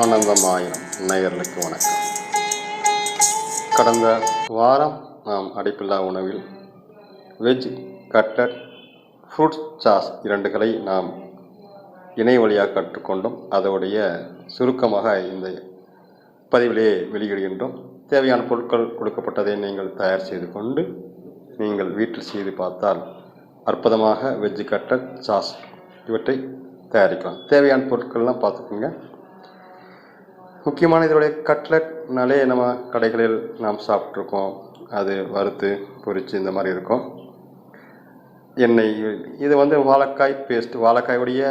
ஆனந்தமாயிரம் நேயர்களுக்கு வணக்கம். கடந்த வாரம் நாம் அடைப்பில்லா உணவில் வெஜ் கட்லட் ஃப்ரூட் சாஸ் இரண்டுகளை நாம் இணைய வழியாக கற்றுக்கொண்டோம். அதோடைய சுருக்கமாக இந்த பதிவிலே வெளியிடுகின்றோம். தேவையான பொருட்கள் கொடுக்கப்பட்டதை நீங்கள் தயார் செய்து கொண்டு நீங்கள் வீட்டில் செய்து பார்த்தால் அற்புதமாக வெஜ் கட்லட் சாஸ் இவற்றை தயாரிக்கலாம். தேவையான பொருட்கள்லாம் பார்த்துக்கோங்க. முக்கியமான இதனுடைய கட்லட்னாலே நம்ம கடைகளில் நாம் சாப்பிட்ருக்கோம். அது வறுத்து பொரித்து இந்த மாதிரி இருக்கும். எண்ணெய் இது வந்து வாழைக்காய் பேஸ்ட் வாழைக்காயுடைய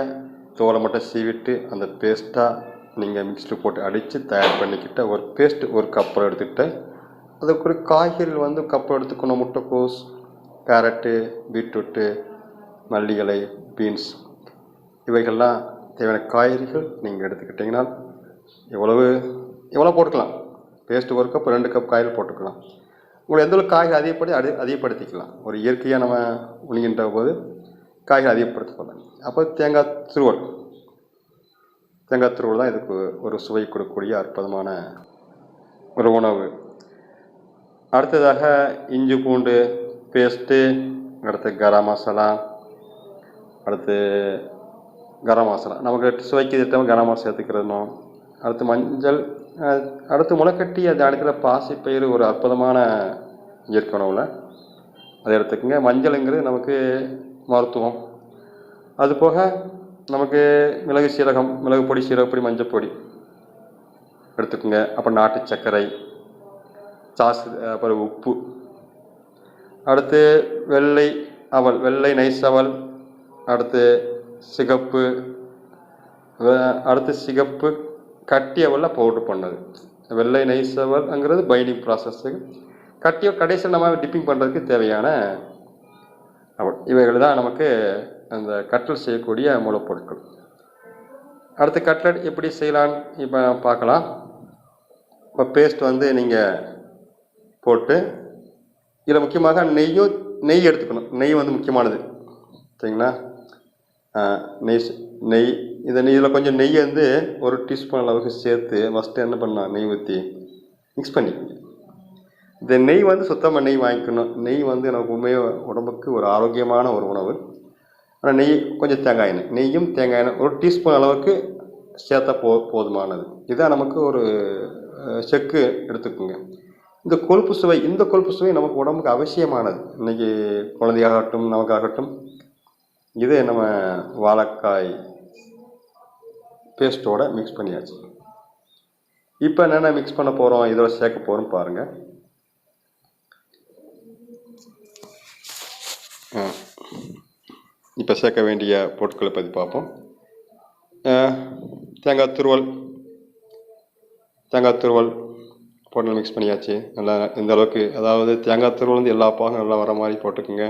தோலை மட்டும் சீவிட்டு அந்த பேஸ்ட்டாக நீங்கள் மிக்ஸில் போட்டு அடித்து தயார் பண்ணிக்கிட்ட ஒரு பேஸ்ட் ஒரு கப்பல் எடுத்துக்கிட்டு அதுக்கு ஒரு காய்கறிகள் வந்து கப்பல் எடுத்துக்கணும். முட்டைக்கோஸ் கேரட்டு பீட்ரூட்டு மல்லிகளை பீன்ஸ் இவைகள்லாம் தேவையான காய்கறிகள் நீங்கள் எடுத்துக்கிட்டிங்கன்னா எவ்வளவு எவ்வளோ போட்டுக்கலாம்? பேஸ்ட் ஒரு கப் ரெண்டு கப் காய்கறி போட்டுக்கலாம். உங்களுக்கு எந்த அளவுக்கு காய்கறி அதிகப்படி அதி அதிகப்படுத்திக்கலாம். ஒரு இயற்கையாக நம்ம உணிகின்ற போது காய்கறி அதிகப்படுத்திக்கலாம் அப்போ தேங்காய் திருவல். தேங்காய் திருவல் தான் இதுக்கு ஒரு சுவை கொடுக்கக்கூடிய அற்புதமான ஒரு உணவு. அடுத்ததாக இஞ்சி பூண்டு பேஸ்ட்டு அடுத்து கரம் மசாலா அடுத்து கரம் மசாலா. நமக்கு சுவைக்கு திட்டமாக கரம் மசாலா சேர்த்துக்கிறணும் அடுத்து மஞ்சள் அடுத்து முளைக்கட்டி அது அடுக்கிற பாசிப்பயிறு ஒரு அற்புதமான இயற்கை உணவில். அதை எடுத்துக்கோங்க. மஞ்சளுங்கிறது நமக்கு மருத்துவம். அது போக நமக்கு மிளகு சீரகம் மிளகு பொடி சீரகப்பொடி மஞ்சள் பொடி எடுத்துக்கோங்க. அப்புறம் நாட்டு சர்க்கரை சாஸ் அப்புறம் உப்பு. அடுத்து வெள்ளை அவல் வெள்ளை நைஸ் அவல். அடுத்து சிகப்பு அடுத்து சிகப்பு கட்டி பவுட்ரு பண்ணது. வெள்ளை நைசவல்ங்கிறது அவல்ங்கிறது பைண்டிங் ப்ராசஸ்ஸு கட்டியோ கடைசியில் நம்ம டிப்பிங் பண்ணுறதுக்கு தேவையான இவைகள் தான் நமக்கு அந்த கட்டல் செய்யக்கூடிய மூலப்பொருட்கள். அடுத்து கட்லட் எப்படி செய்யலான்னு இப்போ பார்க்கலாம். இப்போ பேஸ்ட் வந்து நீங்கள் போட்டு இதில் முக்கியமாக நெய்யும் நெய் எடுத்துக்கணும். நெய் வந்து முக்கியமானது. சரிங்களா? நெய் நெய் இதை இதில் கொஞ்சம் நெய் வந்து ஒரு டீஸ்பூன் அளவுக்கு சேர்த்து ஃபஸ்ட்டு என்ன பண்ணலாம்? நெய் ஊற்றி மிக்ஸ் பண்ணிக்கோங்க. இந்த நெய் வந்து சுத்தமாக நெய் வாங்கிக்கணும். நெய் வந்து நமக்கு உண்மையாக உடம்புக்கு ஒரு ஆரோக்கியமான ஒரு உணவு. ஆனால் நெய் கொஞ்சம் தேங்காய் எண்ணெய். நெய்யும் தேங்காய் எண்ணெய் ஒரு டீஸ்பூன் அளவுக்கு சேர்த்தா போ போதுமானது. இதான் நமக்கு ஒரு செக்கு எடுத்துக்கோங்க. இந்த கொழுப்பு சுவை இந்த கொழுப்பு சுவை நமக்கு உடம்புக்கு அவசியமானது. இன்றைக்கி குழந்தையாகட்டும் நமக்காகட்டும். இது நம்ம வாழைக்காய் பேஸ்ட்டோட மிக்ஸ் பண்ணியாச்சு. இப்போ என்னென்ன மிக்ஸ் பண்ண போகிறோம் இதோட சேர்க்க போகிறோம் பாருங்கள் இப்போ சேர்க்க வேண்டிய பொருட்களை பற்றி பார்ப்போம். தேங்காய் துருவல். தேங்காய் துருவல் போட்டு மிக்ஸ் பண்ணியாச்சு. நல்லா இந்த அளவுக்கு அதாவது தேங்காய் துருவல் வந்து எல்லா பாகம் நல்லா வர மாதிரி போட்டுக்குங்க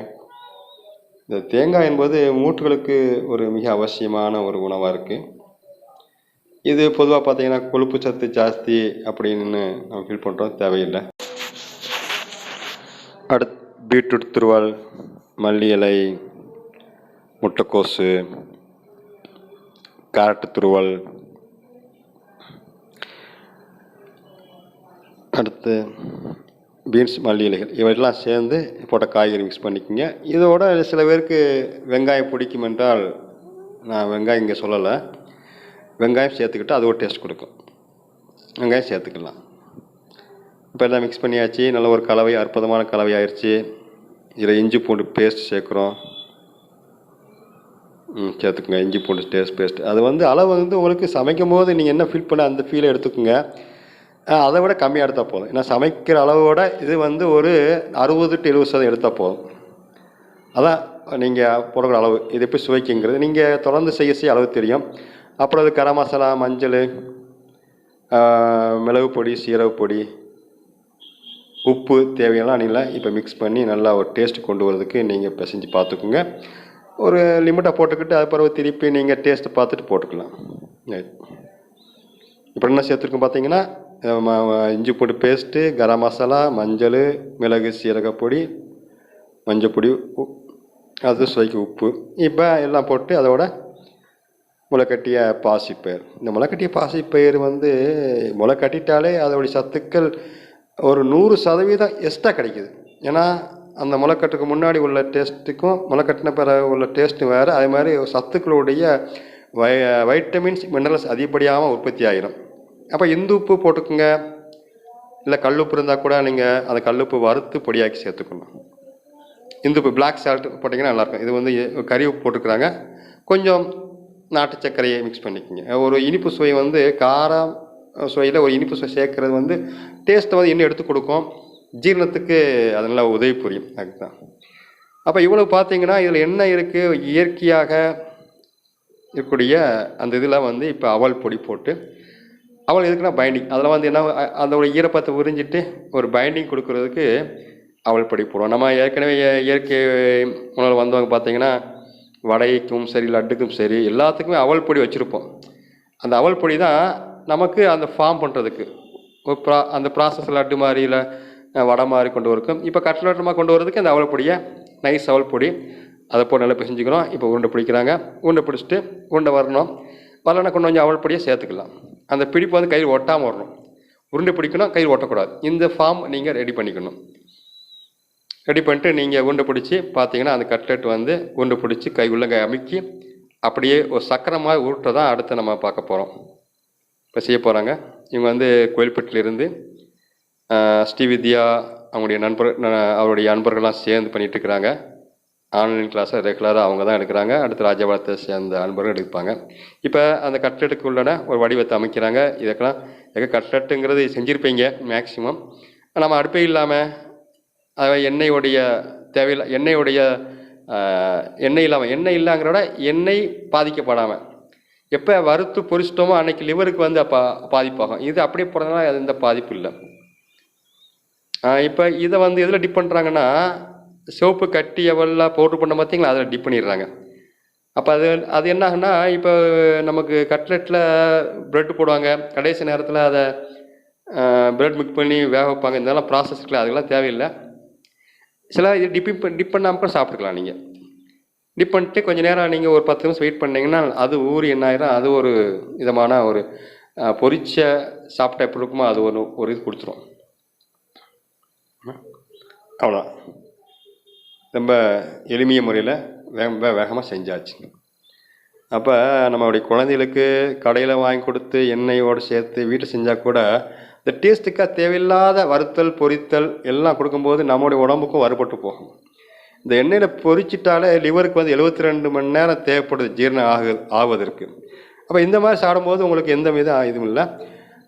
இந்த தேங்காய் என்பது மூட்டுகளுக்கு ஒரு மிக அவசியமான ஒரு உணவாக இருக்குது இது பொதுவாக பார்த்தீங்கன்னா கொழுப்பு சத்து ஜாஸ்தி அப்படின்னு நம்ம ஃபீல் பண்ணுறோம் தேவையில்லை. அடுத் பீட்ரூட் திருவால் மல்லி இலை முட்டைக்கோசு கேரட் துருவல். அடுத்து பீன்ஸ் மல்லி இலைகள். இவையெல்லாம் சேர்ந்து போட்ட காய்கறி மிக்ஸ் பண்ணிக்கோங்க. இதோட சில பேருக்கு வெங்காயம் பிடிக்கும் என்றால் நான் வெங்காயம் இங்கே சொல்லலை. வெங்காயம் சேர்த்துக்கிட்டு அது ஒரு டேஸ்ட் கொடுக்கும். வெங்காயம் சேர்த்துக்கலாம். இப்போ எல்லாம் மிக்ஸ் பண்ணியாச்சு. நல்ல ஒரு கலவை அற்புதமான கலவை ஆயிடுச்சு இதில் இஞ்சி பூண்டு பேஸ்ட் சேர்க்குறோம். ம் சேர்த்துக்குங்க. இஞ்சி பூண்டு டேஸ்ட் பேஸ்ட் அது வந்து அளவு வந்து உங்களுக்கு சமைக்கும் போது நீங்கள் என்ன ஃபீல் பண்ண அந்த ஃபீலை எடுத்துக்கோங்க. அதை விட கம்மியாக எடுத்தால் போதும். ஏன்னா சமைக்கிற அளவோட இது வந்து ஒரு அறுபது டு எழுபது சதவீதம் எடுத்தால் போதும். அதான் நீங்கள் போடுற அளவு. இது எப்படி சுவைக்குங்கிறது. நீங்கள் தொடர்ந்து செய்ய செய்ய அளவு தெரியும். அப்புறம் அது கரம் மசாலா மஞ்சள் மிளகு பொடி சீரக பொடி உப்பு தேவையெல்லாம் நீங்கள் இப்போ மிக்ஸ் பண்ணி நல்லா ஒரு டேஸ்ட் கொண்டு வரதுக்கு நீங்கள் பிசைஞ்சு பார்த்துக்குங்க ஒரு லிமிட்டாக போட்டுக்கிட்டு அது பிறகு திருப்பி நீங்கள் டேஸ்ட்டு பார்த்துட்டு போட்டுக்கலாம். இப்போ என்ன சேர்த்துருக்கோம் பார்த்தீங்கன்னா இஞ்சி பூண்டு பேஸ்ட்டு கரம் மசாலா மஞ்சள் மிளகு சீரக பொடி மஞ்சள் பொடி உ- அது சுவைக்கு உப்பு. இப்போ எல்லாம் போட்டு அதோட முளைக்கட்டிய பாசிப்பயிர் இந்த முளைக்கட்டிய பாசிப்பயிர் வந்து முளை கட்டிட்டாலே அதோடைய சத்துக்கள் ஒரு நூறு சதவீதம் எக்ஸ்ட்ரா கிடைக்கிது. ஏன்னா அந்த முளைக்கட்டுக்கு முன்னாடி உள்ள டேஸ்ட்டுக்கும் முளைக்கட்டின பிறகு உள்ள டேஸ்ட்டும் வேறு. அதே மாதிரி சத்துக்களுடைய வை வைட்டமின்ஸ் மினரல்ஸ் அதிகப்படியாக உற்பத்தி ஆகிடும் அப்போ இந்து உப்பு போட்டுக்குங்க. இல்லை கல்லுப்பு இருந்தால் கூட நீங்கள் அந்த கல்லுப்பு வறுத்து பொடியாக்கி சேர்த்துக்கணும். இந்துப்பு பிளாக் சால்ட் போட்டிங்கன்னா நல்லாயிருக்கும் இது வந்து கறி உப்பு போட்டுக்கிறாங்க. கொஞ்சம் நாட்டு சர்க்கரையை மிக்ஸ் பண்ணிக்கோங்க. ஒரு இனிப்பு சுவை வந்து காரம் சுவையில் ஒரு இனிப்பு சுவை சேர்க்கறது வந்து டேஸ்ட்டை வந்து இன்னும் எடுத்து கொடுக்கும். ஜீரணத்துக்கு அது நல்லா உதவி புரியும். அதுதான். அப்போ இவ்வளவு பார்த்தீங்கன்னா இதில் என்ன இருக்குது இயற்கையாக இருக்கக்கூடிய அந்த இதில் வந்து இப்போ அவல் பொடி போட்டு அவள் எதுக்குன்னா பைண்டிங் அதில் வந்து என்ன அதோட ஈரப்பத்தை உறிஞ்சிட்டு ஒரு பைண்டிங் கொடுக்கறதுக்கு அவள் பொடி போடுவோம். நம்ம ஏற்கனவே இயற்கை உணவு வந்தவங்க பார்த்தீங்கன்னா வடைக்கும் சரி லட்டுக்கும் சரி எல்லாத்துக்குமே அவல் பொடி வச்சுருப்போம். அந்த அவல் பொடி தான் நமக்கு அந்த ஃபார்ம் பண்ணுறதுக்கு ப்ரா அந்த ப்ராசஸ் லட்டு மாதிரி இல்லை வடை மாதிரி கொண்டு வரக்கும் இப்போ கட்லட்டமாக கொண்டு வரதுக்கு அந்த அவல் பொடியை நைஸ் அவல் பொடி அதை போட்டு நல்லா பிசைஞ்சுக்கிறோம். இப்போ உருண்டை பிடிக்கிறாங்க. உருண்டை பிடிச்சிட்டு உருண்டை வரணும். வரலனா கொண்டு கொஞ்சம் அவல் பொடியை சேர்த்துக்கலாம். அந்த பிடிப்பு வந்து கையில் ஒட்டாமல் வரணும். உருண்டை பிடிக்கணும் கையில் ஒட்டக்கூடாது. இந்த ஃபார்ம் நீங்கள் ரெடி பண்ணிக்கணும். ரெடி பண்ணிட்டு நீங்கள் உருண்டை பிடிச்சி பார்த்தீங்கன்னா அந்த கட்லெட் வந்து உருண்டை பிடிச்சி கை உள்ளங்க அமுக்கி அப்படியே ஒரு சக்கரை மாதிரி உருட்டை தான் அடுத்து நம்ம பார்க்க போகிறோம் இப்போ செய்ய போகிறாங்க இவங்க வந்து கோயில்பட்டிலிருந்து ஸ்ரீவித்யா அவங்களுடைய நண்பர் அவருடைய நண்பர்கள்லாம் சேர்ந்து பண்ணிகிட்டு இருக்கிறாங்க. ஆன்லைன் கிளாஸை ரெகுலராக அவங்க தான் எடுக்கிறாங்க. அடுத்து ராஜபாளத்தை சேர்ந்த அன்பர்கள் எடுப்பாங்க. இப்போ அந்த கட்லெட்டுக்கு உள்ளன ஒரு வடிவத்தை அமைக்கிறாங்க. இதுக்கெல்லாம் எங்கே கட்லெட்டுங்கிறது செஞ்சுருப்பீங்க மேக்ஸிமம் நம்ம அடுப்பே இல்லாமல் எண்ணெயுடைய தேவையில்லை எண்ணெயுடைய எண்ணெய் இல்லாமல் எண்ணெய் இல்லாங்கிறத விட எண்ணெய் பாதிக்கப்படாமல் எப்போ வறுத்து பொரிச்சிட்டோமோ அன்னைக்கு லிவருக்கு வந்து அப்போ பாதிப்பாகும். இது அப்படியே போகிறதுனால அது எந்த பாதிப்பு இல்லை. இப்போ இதை வந்து எதில் டிப் பண்ணுறாங்கன்னா சிவப்பு கட்டி எவ்வளோ பவுட்ரு பண்ண பார்த்தீங்களா அதில் டிப் பண்ணிடுறாங்க. அப்போ அது அது என்ன ஆகுன்னா இப்போ நமக்கு கட்லெட்டில் ப்ரெட் போடுவாங்க. கடைசி நேரத்தில் அதை ப்ரெட் மிக்ஸ் பண்ணி வேக வைப்பாங்க. இதெல்லாம் ப்ராசஸ் இருக்குல்ல அதெல்லாம் தேவையில்லை. சில இது டிப் டிப் பண்ணாமல் கூட சாப்பிட்டுக்கலாம் நீங்கள் டிப் பண்ணிட்டு கொஞ்சம் நேரம் நீங்கள் ஒரு பத்து நிமிஷம் வெயிட் பண்ணிங்கன்னா அது ஊறி என்ன ஆயிரும்? அது ஒரு விதமான ஒரு பொரிச்ச சாப்பிட்டா எப்படி இருக்குமோ அது ஒரு ஒரு இது கொடுத்துரும். அவ்வளோ ரொம்ப எளிமைய முறையில் வேக வேகமாக செஞ்சாச்சு. அப்போ நம்மளுடைய குழந்தைகளுக்கு கடையில் வாங்கி கொடுத்து எண்ணெயோடு சேர்த்து வீட்டில் செஞ்சால் கூட இந்த டேஸ்ட்டுக்காக தேவையில்லாத வறுத்தல் பொரித்தல் எல்லாம் கொடுக்கும்போது நம்மளுடைய உடம்புக்கும் வறுபட்டு போகும். இந்த எண்ணெயில் பொரிச்சிட்டாலே லிவருக்கு வந்து 72 ரெண்டு மணி நேரம் தேவைப்படுது ஜீரணம் ஆகு ஆவதற்கு அப்போ இந்த மாதிரி சாப்பிடும்போது உங்களுக்கு எந்த வித இதுவும் இல்லை.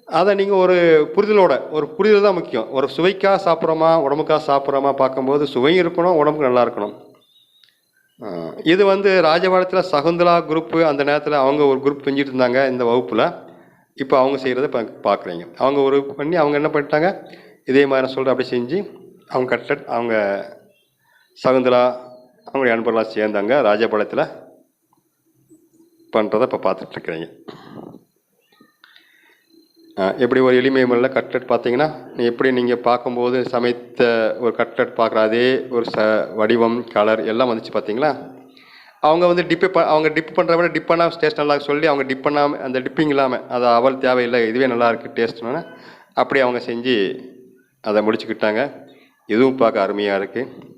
அதை நீங்கள் ஒரு புரிதலோட ஒரு புரிதல் தான் முக்கியம். ஒரு சுவைக்காக சாப்பிட்றோமா உடம்புக்காக சாப்பிட்றோமா பார்க்கும்போது சுவையும் இருக்கணும் உடம்புக்கு நல்லா இருக்கணும். இது வந்து ராஜபாளையத்தில் சகுந்தலா குரூப்பு அந்த நேரத்தில் அவங்க ஒரு குரூப் செஞ்சுட்டு இருந்தாங்க இந்த வகுப்பில். இப்போ அவங்க செய்கிறத இப்போ பார்க்குறீங்க அவங்க ஒரு பண்ணி அவங்க என்ன பண்ணிட்டாங்க? இதே மாதிரி நான் சொல்கிறேன் அப்படி செஞ்சு அவங்க கட்லட் அவங்க சகுந்தலா அவங்களுடைய அன்பர்களாக சேர்ந்தாங்க. ராஜபாளையத்தில் பண்ணுறதை இப்போ பார்த்துட்ருக்குறீங்க. எப்படி ஒரு எளிமை முறையில் கட்லெட் பார்த்தீங்கன்னா நீ எப்படி நீங்கள் பார்க்கும்போது சமைத்த ஒரு கட்லெட் பார்க்குற அதே ஒரு ச வடிவம் கலர் எல்லாம் வந்துச்சு பார்த்தீங்களா? அவங்க வந்து டிப்பு ப அவங்க டிப் பண்ணுற விட டிப் பண்ணாமல் டேஸ்ட் நல்லா சொல்லி அவங்க டிப் பண்ணாமல் அந்த டிப்பிங் இல்லாமல் அது அவள் தேவையில்லை இதுவே நல்லா இருக்குது டேஸ்ட்னு அப்படி அவங்க செஞ்சு அதை முடிச்சுக்கிட்டாங்க. இதுவும் பார்க்க அருமையாக இருக்குது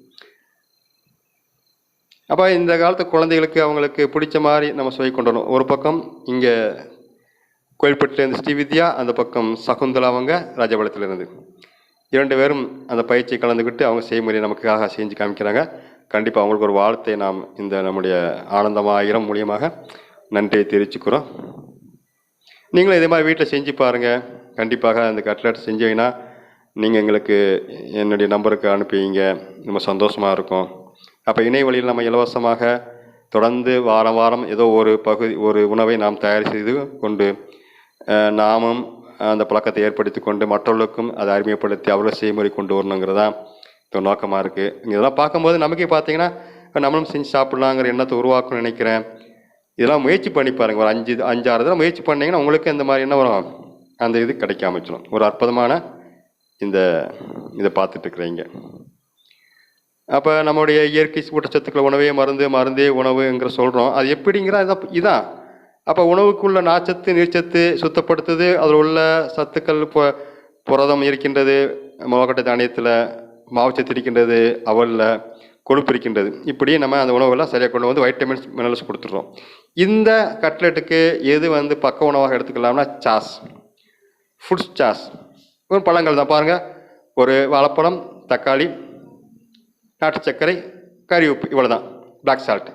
அப்போ இந்த காலத்து குழந்தைகளுக்கு அவங்களுக்கு பிடிச்ச மாதிரி நம்ம சுவை கொண்டு வரணும். ஒரு பக்கம் இங்கே கோயில்பட்டிலேருந்து ஸ்ரீவித்யா அந்த பக்கம் சகுந்தலா அவங்க ராஜபாளையத்திலிருந்து. இரண்டு பேரும் அந்த பயிற்சியை கலந்துக்கிட்டு அவங்க செய்முறையை நமக்காக செஞ்சு காமிக்கிறாங்க. கண்டிப்பாக அவங்களுக்கு ஒரு வாழ்த்தை நாம் இந்த நம்முடைய ஆனந்தமாயிரம் மூலியமாக நன்றியை தெரிவிச்சுக்கிறோம். நீங்களும் இதே மாதிரி வீட்டில் செஞ்சு பாருங்கள் கண்டிப்பாக அந்த கட்லெட் செஞ்சீங்கன்னா நீங்கள் எங்களுக்கு என்னுடைய நம்பருக்கு அனுப்புவீங்க ரொம்ப சந்தோஷமாக இருக்கும். அப்போ இணைய வழியில் நம்ம இலவசமாக தொடர்ந்து வாரம் வாரம் ஏதோ ஒரு பகுதி ஒரு உணவை நாம் தயார் செய்து கொண்டு நாமும் அந்த பழக்கத்தை ஏற்படுத்தி கொண்டு மற்றவர்களுக்கும் அதை அறிமுகப்படுத்தி அவர்கள் செய்முறை கொண்டு வரணுங்கிறதான் தான் இப்போ நோக்கமாக இருக்குது இதெல்லாம் பார்க்கும்போது நமக்கே பார்த்தீங்கன்னா நம்மளும் செஞ்சு சாப்பிட்லாங்கிற எண்ணத்தை உருவாக்கணும்னு நினைக்கிறேன். இதெல்லாம் முயற்சி பண்ணி பாருங்க. ஒரு அஞ்சு அஞ்சாறு தடவை முயற்சி பண்ணீங்கன்னா உங்களுக்கு இந்த மாதிரி என்ன வரும்? அந்த இது கிடைக்க ஆரம்பிச்சிடும். ஒரு அற்புதமான இந்த இதை பார்த்துட்ருக்குறீங்க அப்போ நம்மளுடைய இயற்கை ஊட்டச்சத்துக்கள் உணவே மருந்து மருந்தே உணவுங்கிற சொல்கிறோம் அது எப்படிங்கிற இதான் இதான். அப்போ உணவுக்குள்ள நாச்சத்து நீர்ச்சத்து சுத்தப்படுத்துது. அதில் உள்ள சத்துக்கள் இப்போ புரதம் இருக்கின்றது. முகக்கட்டை தானியத்தில் மாவுச்சத்து இருக்கின்றது அவலில் கொழுப்பு இருக்கின்றது இப்படி நம்ம அந்த உணவுகள்லாம் சரியாக கொண்டு வந்து வைட்டமின்ஸ் மினரல்ஸ் கொடுத்துட்றோம். இந்த கட்லெட்டுக்கு எது வந்து பக்க உணவாக எடுத்துக்கலாம்னா சாஸ் ஃபுட்ஸ் சாஸ் ஒரு பழங்கள் தான் பாருங்கள் ஒரு வாழைப்பழம் தக்காளி நாட்டு சர்க்கரை கறி உப்பு இவ்வளோ தான் பிளாக் சால்ட்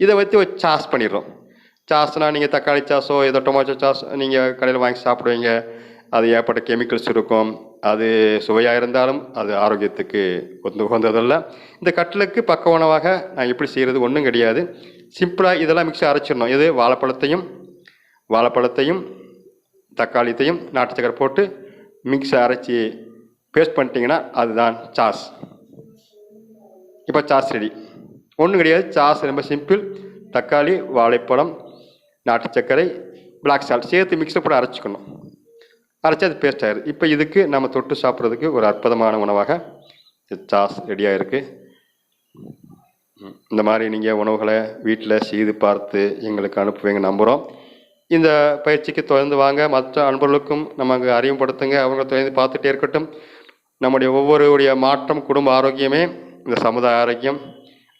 இதை வச்சு ஒரு சாஸ் பண்ணிடுறோம். சாஸ்னால் நீங்கள் தக்காளி சாஸோ ஏதோ டொமேட்டோ சாஸ் நீங்கள் கடையில் வாங்கி சாப்பிடுவீங்க. அது ஏற்பட்ட கெமிக்கல்ஸ் இருக்கும். அது சுவையாக இருந்தாலும் அது ஆரோக்கியத்துக்கு ஒத்து உகந்ததல்ல. இந்த கட்லுக்கு பக்க உணவாக நான் எப்படி செய்கிறது ஒன்றும் கிடையாது. சிம்பிளாக இதெல்லாம் மிக்ஸி அரைச்சிடணும். இது வாழைப்பழத்தையும் வாழைப்பழத்தையும் தக்காளித்தையும் நாட்டு சக்கரை போட்டு மிக்ஸி அரைச்சி பேஸ்ட் பண்ணிட்டீங்கன்னா அதுதான் சாஸ். இப்போ சாஸ் ரெடி ஒன்றும் கிடையாது. சாஸ் ரொம்ப சிம்பிள் தக்காளி வாழைப்பழம் நாட்டு சர்க்கரை பிளாக் சால்ட் சேர்த்து மிக்ஸை போட்டு அரைச்சிக்கணும். அரைச்சி அது பேஸ்ட் ஆயிடுது இப்போ இதுக்கு நம்ம தொட்டு சாப்பிட்றதுக்கு ஒரு அற்புதமான உணவாக சாஸ் ரெடியாக இருக்குது இந்த மாதிரி நீங்கள் உணவுகளை வீட்டில் செய்து பார்த்து எங்களுக்கு அனுப்புவீங்க நம்புகிறோம் இந்த பயிற்சிக்கு தொடர்ந்து வாங்க. மற்ற அன்பர்களுக்கும் நமக்கு அறிமுகப்படுத்துங்க. அவங்க தொடர்ந்து பார்த்துட்டே இருக்கட்டும். நம்முடைய ஒவ்வொருடைய மாற்றம் குடும்ப ஆரோக்கியமே இந்த சமுதாய ஆரோக்கியம்.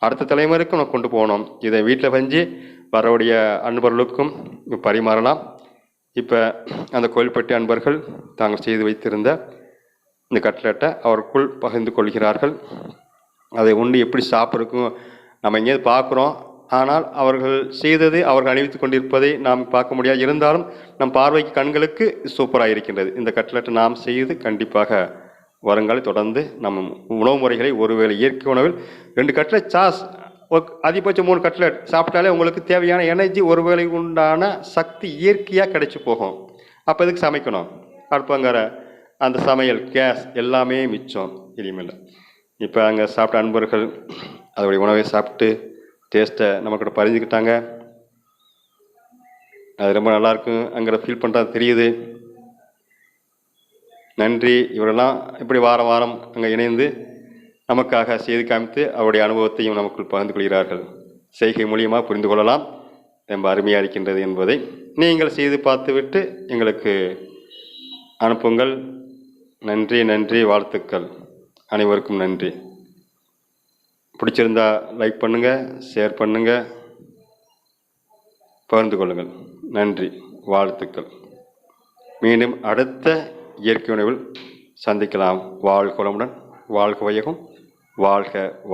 அடுத்த தலைமுறைக்கும் நம்ம கொண்டு போகணும். இதை வீட்டில் செஞ்சு வரவுடைய அன்பர்களுக்கும் பரிமாறலாம். இப்போ அந்த கோயில்பட்டி அன்பர்கள் தாங்கள் செய்து வைத்திருந்த இந்த கட்லெட்டை அவருக்குள் பகிர்ந்து கொள்கிறார்கள். அதை உண்டு எப்படி சாப்பிட்றதுக்கும் நம்ம எங்கேயாவது பார்க்குறோம். ஆனால் அவர்கள் செய்தது அவர்கள் அணிவித்து கொண்டிருப்பதை நாம் பார்க்க முடியாது. இருந்தாலும் நம் பார்வைக்கு கண்களுக்கு சூப்பராக இருக்கின்றது. இந்த கட்லெட்டை நாம் செய்து கண்டிப்பாக வருங்காலை தொடர்ந்து நம்ம உணவு முறைகளை ஒருவேளை இயற்கை உணவில் ரெண்டு கட்லெட் சாஸ் அதிகபட்சம் மூணு கட்லெட் சாப்பிட்டாலே உங்களுக்கு தேவையான எனர்ஜி ஒரு வேலைக்கு உண்டான சக்தி இயற்கையாக கிடைச்சி போகும். அப்போ இதுக்கு சமைக்கணும்? அடுப்பங்கிற அந்த சமையல் கேஸ் எல்லாமே மிச்சம். இனிமேல். இப்போ அங்கே சாப்பிட்ட அன்பர்கள் அதோடைய உணவை சாப்பிட்டு டேஸ்ட்டை நம்மக்கிட்ட பறிஞ்சுக்கிட்டாங்க அது ரொம்ப நல்லாயிருக்கும் அங்கே ஃபீல் பண்ணுறது தெரியுது. நன்றி. இவரெல்லாம் இப்படி வாரம் வாரம் அங்கே இணைந்து நமக்காக செய்து காமித்து அவருடைய அனுபவத்தையும் நமக்குள் பகிர்ந்து கொள்கிறார்கள். செய்கை மூலியமாக புரிந்து கொள்ளலாம். ரொம்ப அருமையாக இருக்கின்றது என்பதை நீங்கள் செய்து பார்த்துவிட்டு எங்களுக்கு அனுப்புங்கள். நன்றி நன்றி வாழ்த்துக்கள். அனைவருக்கும் நன்றி. பிடிச்சிருந்தா லைக் பண்ணுங்கள் ஷேர் பண்ணுங்கள் பகிர்ந்து கொள்ளுங்கள். நன்றி வாழ்த்துக்கள். மீண்டும் அடுத்த இயற்கை உணவில் சந்திக்கலாம். வாழ்க வளமுடன் வாழ்க வையகம். வாழ்க